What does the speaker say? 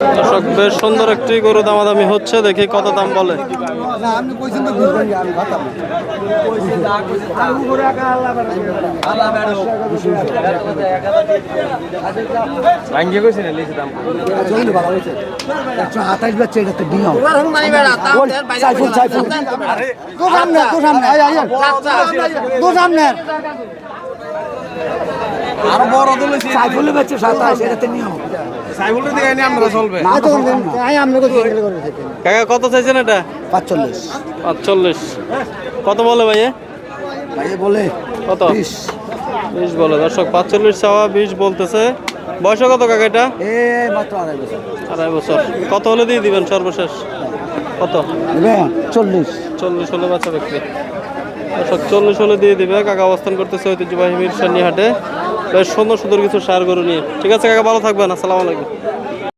দর্শক বেশ সুন্দর একটি গরু দামাদামি হচ্ছে দেখি কত দাম বলে সামনে তো সামনে আয় আয় তো সামনে আরও বড় দলে সাইফুলের বাচ্চা সাতাশ এটা তো নিয়ম। সাইবুলের দিকে আমরা চলবে। না তো আয় আমরা কত কাকা কত চাইছেন এটা? পাঁচচল্লিশ। পাঁচচল্লিশ। কত বলে ভাই ভাই বলে কত? বিশ। বিশ বলে। দর্শক পাঁচচল্লিশ চাওয়া বিশ বলতেছে। বয়স কত কাকা এটা? এ মাত্র আড়াই বছর। আড়াই বছর। কত হলে দিয়ে দিবেন সর্বশেষ? কত? চল্লিশ। চল্লিশ হলে বাচ্চা বিক্রি। চল্লিশ হলে দিয়ে দিবে। কাকা অবস্থান করতেছে ঐতিহ্যবাহী মিরসানি হাটে বেশ সুন্দর সুন্দর কিছু সার গরু নিয়ে। ঠিক আছে, কাকা, ভালো থাকবেন। আসসালামু আলাইকুম।